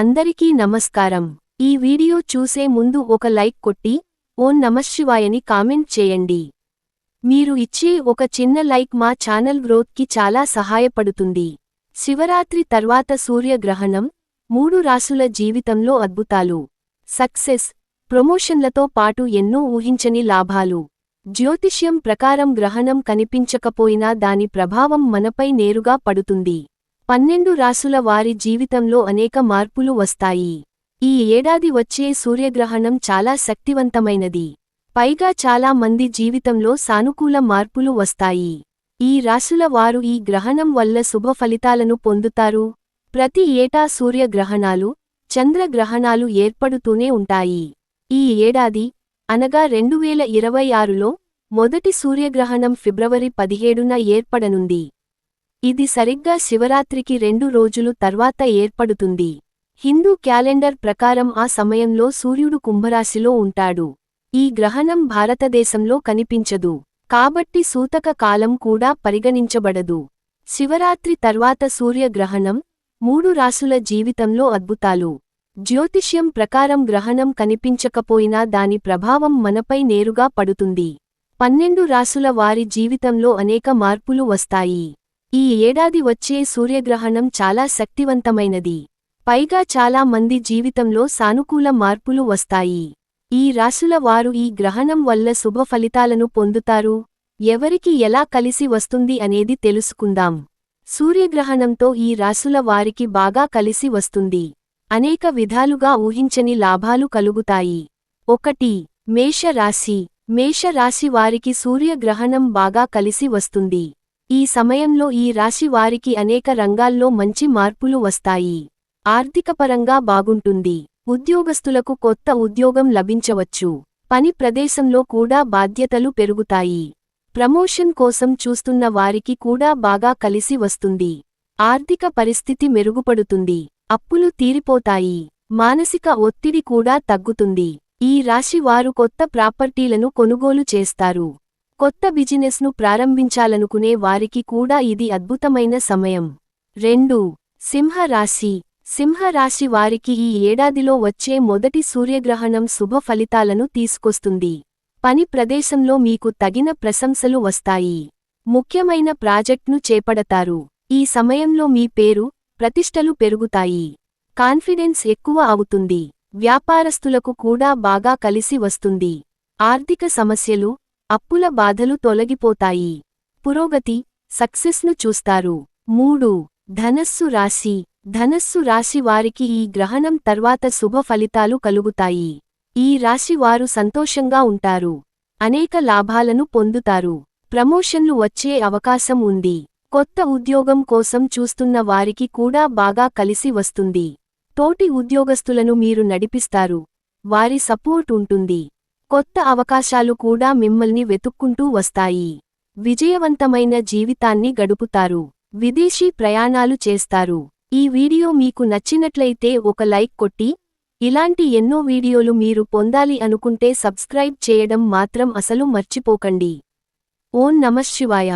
అందరికీ నమస్కారం. ఈ వీడియో చూసే ముందు ఒక లైక్ కొట్టి ఓం నమశివాయని కామెంట్ చేయండి. మీరు ఇచ్చే ఒక చిన్న లైక్ మా ఛానల్ గ్రోత్కి చాలా సహాయపడుతుంది. శివరాత్రి తర్వాత సూర్యగ్రహణం మూడు రాసుల జీవితంలో అద్భుతాలు. సక్సెస్ ప్రమోషన్లతో పాటు ఎన్నో ఊహించని లాభాలు. జ్యోతిష్యం ప్రకారం గ్రహణం కనిపించకపోయినా దాని ప్రభావం మనపై నేరుగా పడుతుంది. పన్నెండు రాసుల వారి జీవితంలో అనేక మార్పులు వస్తాయి. ఈ ఏడాది వచ్చే సూర్యగ్రహణం చాలా శక్తివంతమైనది. పైగా చాలా మంది జీవితంలో సానుకూల మార్పులు వస్తాయి. ఈ రాసుల వారు ఈ గ్రహణం వల్ల శుభ ఫలితాలను పొందుతారు. ప్రతి ఏటా సూర్యగ్రహణాలు చంద్రగ్రహణాలు ఏర్పడుతూనే ఉంటాయి. ఈ ఏడాది అనగా రెండువేల ఇరవై ఆరులో మొదటి సూర్యగ్రహణం ఫిబ్రవరి పదిహేడున ఏర్పడనుంది. ఇది సరిగ్గా శివరాత్రికి రెండు రోజులు తర్వాత ఏర్పడుతుంది. హిందూ క్యాలెండర్ ప్రకారం ఆ సమయంలో సూర్యుడు కుంభరాశిలో ఉంటాడు. ఈ గ్రహణం భారతదేశంలో కనిపించదు. కాబట్టి సూతక కాలం కూడా పరిగణించబడదు. శివరాత్రి తర్వాత సూర్యగ్రహణం మూడు రాసుల జీవితంలో అద్భుతాలు. జ్యోతిష్యం ప్రకారం గ్రహణం కనిపించకపోయినా దాని ప్రభావం మనపై నేరుగా పడుతుంది. పన్నెండు రాసుల వారి జీవితంలో అనేక మార్పులు వస్తాయి. ఈ ఏడాది వచ్చే సూర్యగ్రహణం చాలా శక్తివంతమైనది. పైగా చాలా మంది జీవితంలో సానుకూల మార్పులు వస్తాయి. ఈ రాశుల వారు ఈ గ్రహణం వల్ల శుభ ఫలితాలను పొందుతారు. ఎవరికి ఎలా కలిసి వస్తుంది అనేది తెలుసుకుందాం. సూర్యగ్రహణంతో ఈ రాశుల వారికి బాగా కలిసి వస్తుంది. అనేక విధాలుగా ఊహించని లాభాలు కలుగుతాయి. ఒకటి మేషరాశి. మేషరాశి వారికి సూర్యగ్రహణం బాగా కలిసి వస్తుంది. ఈ సమయంలో ఈ రాశి వారికి అనేక రంగాల్లో మంచి మార్పులు వస్తాయి. ఆర్థికపరంగా బాగుంటుంది. ఉద్యోగస్తులకు కొత్త ఉద్యోగం లభించవచ్చు. పని ప్రదేశంలో కూడా బాధ్యతలు పెరుగుతాయి. ప్రమోషన్ కోసం చూస్తున్న వారికి కూడా బాగా కలిసి వస్తుంది. ఆర్థిక పరిస్థితి మెరుగుపడుతుంది. అప్పులు తీరిపోతాయి. మానసిక ఒత్తిడి కూడా తగ్గుతుంది. ఈ రాశి వారు కొత్త ప్రాపర్టీలను కొనుగోలు చేస్తారు. కొత్త బిజినెస్ను ప్రారంభించాలనుకునే వారికి కూడా ఇది అద్భుతమైన సమయం. రెండు. సింహరాశి. సింహరాశి వారికి ఈ ఏడాదిలో వచ్చే మొదటి సూర్యగ్రహణం శుభ ఫలితాలను తీసుకొస్తుంది. పని ప్రదేశంలో మీకు తగిన ప్రశంసలు వస్తాయి. ముఖ్యమైన ప్రాజెక్ట్ను చేపడతారు. ఈ సమయంలో మీ పేరు ప్రతిష్టలు పెరుగుతాయి. కాన్ఫిడెన్స్ ఎక్కువ అవుతుంది. వ్యాపారస్తులకు కూడా బాగా కలిసి వస్తుంది. ఆర్థిక సమస్యలు అప్పుల బాధలు తొలగిపోతాయి. పురోగతి సక్సెస్ను చూస్తారు. మూడు ధనస్సు రాశి. ధనస్సు రాశి వారికి ఈ గ్రహణం తర్వాత శుభ ఫలితాలు కలుగుతాయి. ఈ రాశి వారు సంతోషంగా ఉంటారు. అనేక లాభాలను పొందుతారు. ప్రమోషన్లు వచ్చే అవకాశం ఉంది. కొత్త ఉద్యోగం కోసం చూస్తున్న వారికి కూడా బాగా కలిసి వస్తుంది. తోటి ఉద్యోగస్తులను మీరు నడిపిస్తారు. వారి సపోర్ట్ ఉంటుంది. కొత్త అవకాశాలు కూడా మిమ్మల్ని వెతుక్కుంటూ వస్తాయి. విజయవంతమైన జీవితాన్ని గడుపుతారు. విదేశీ ప్రయాణాలు చేస్తారు. ఈ వీడియో మీకు నచ్చినట్లయితే ఒక లైక్ కొట్టి ఇలాంటి ఎన్నో వీడియోలు మీరు పొందాలి అనుకుంటే సబ్స్క్రైబ్ చేయడం మాత్రం అసలు మర్చిపోకండి. ఓం నమశివాయ